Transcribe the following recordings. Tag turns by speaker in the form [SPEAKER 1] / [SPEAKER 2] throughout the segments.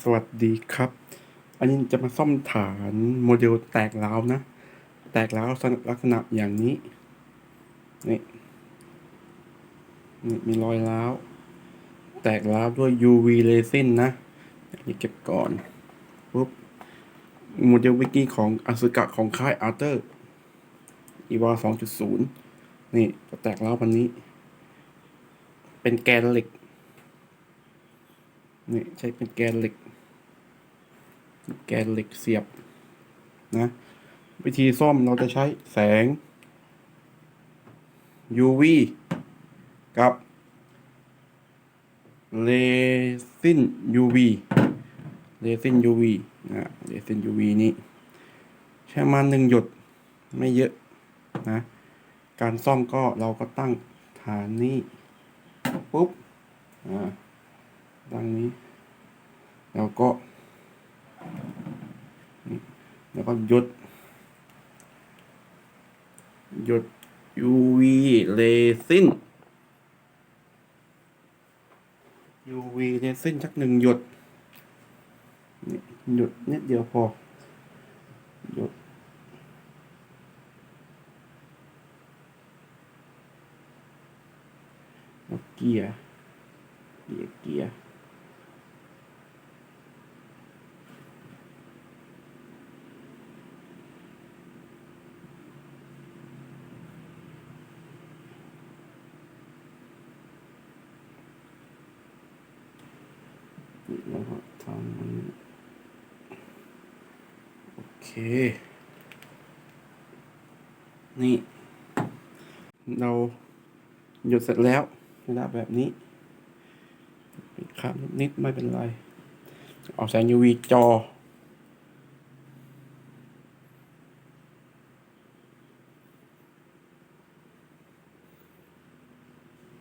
[SPEAKER 1] สวัสดีครับ อันนี้จะมาซ่อมฐานโมเดลแตกร้าวนะ แตกร้าวลักษณะอย่างนี้ นี่นี่มีรอยร้าว แตกร้าวด้วย UV เรซินนะอันนี้เก็บก่อนปุ๊บโมเดลวิกี้ของอสุกะของค่ายอาร์เตอร์อีวา2.0นี่จะแตกร้าววันนี้ เป็นแกนเหล็ก นี่ใช้เป็นแกนเหล็ก แกนเหล็กเสียบนะ วิธีซ่อมเราจะใช้แสง UV กับเลซิน UV เลซิน UV นะเลซิน UV นี้ใช้มาหนึ่งหยดไม่เยอะนะ การซ่อมก็เราก็ตั้งฐานนี้ปุ๊บ อ่า ดังนี้ แล้วก็แล้วก็หยดหยด UV เรซิน UV เรซินชักหนึ่งหยดนี่หยดนิดเดียวพอหยดเกียร์เกียร์เกียร์ แล้วก็ทำมันโอเค นี่ เราหยุดเสร็จแล้วเวลาแบบนี้ปิดครับนิดไม่เป็นไรเอาแสง UV จอ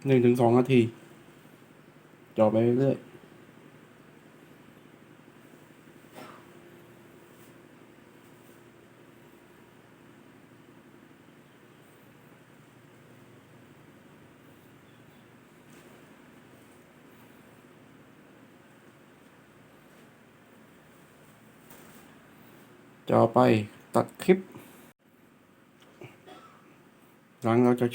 [SPEAKER 1] หนึ่งถึงสองนาที จอไปเรื่อย จอไปตัดคลิป หลังเราจะ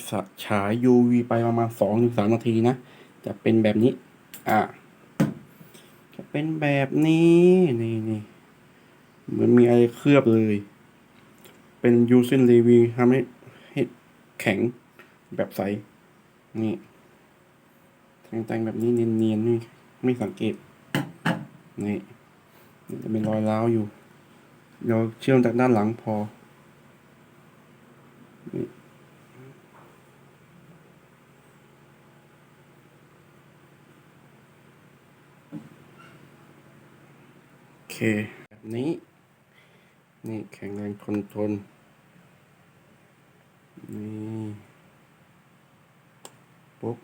[SPEAKER 1] ฉาย UV ไปประมาณสองถึงสามนาทีนะ จะเป็นแบบนี้ อ่าจะเป็นแบบนี้ นี่นี่มือนมีอะไรเคลือบเลย เป็นยูซินรีวีทำให้ให้แข็งแบบใส นี่แต่งๆแบบนี้เนียนๆนี่ไม่สังเกต นี่จะเป็นรอยร้าวอยู่ เดี๋ยวเชื่อมจากด้านหลังพอโอเค แบบนี้ นี่แข็งแรงทนทน นี่ ปุ๊บ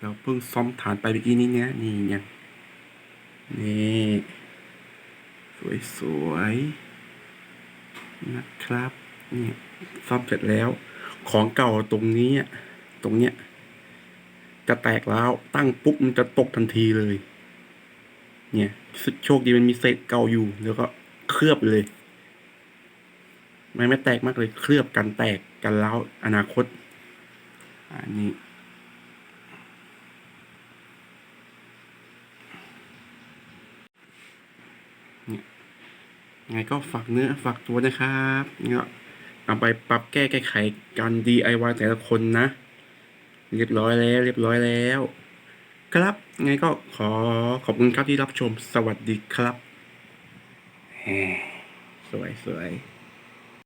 [SPEAKER 1] เราเพิ่งซ้อมฐานไปเมื่อกี้นี้เนี่ยนี่ไงนี่สวยสวยๆนะครับนี่ซ้อมเสร็จแล้ว ของเก่าตรงนี้ตรงเนี้ย จะแตกแล้วตั้งปุ๊บมันจะตกทันทีเลย เนี่ยโชคดีมันมีเศษเก่าอยู่ แล้วก็เคลือบเลยไม่ไม่แตกมากเลยเคลือบกันแตกกันแล้วอนาคต อันนี้ ไงก็ฝากเนื้อฝากตัวนะครับเนี่ยเอาไปปรับแก้แก้ไขการ DIY แต่ละคนนะ เรียบร้อยแล้ว เรียบร้อยแล้ว ครับไงก็ขอขอบคุณครับที่รับชมสวัสดีครับสวยสวย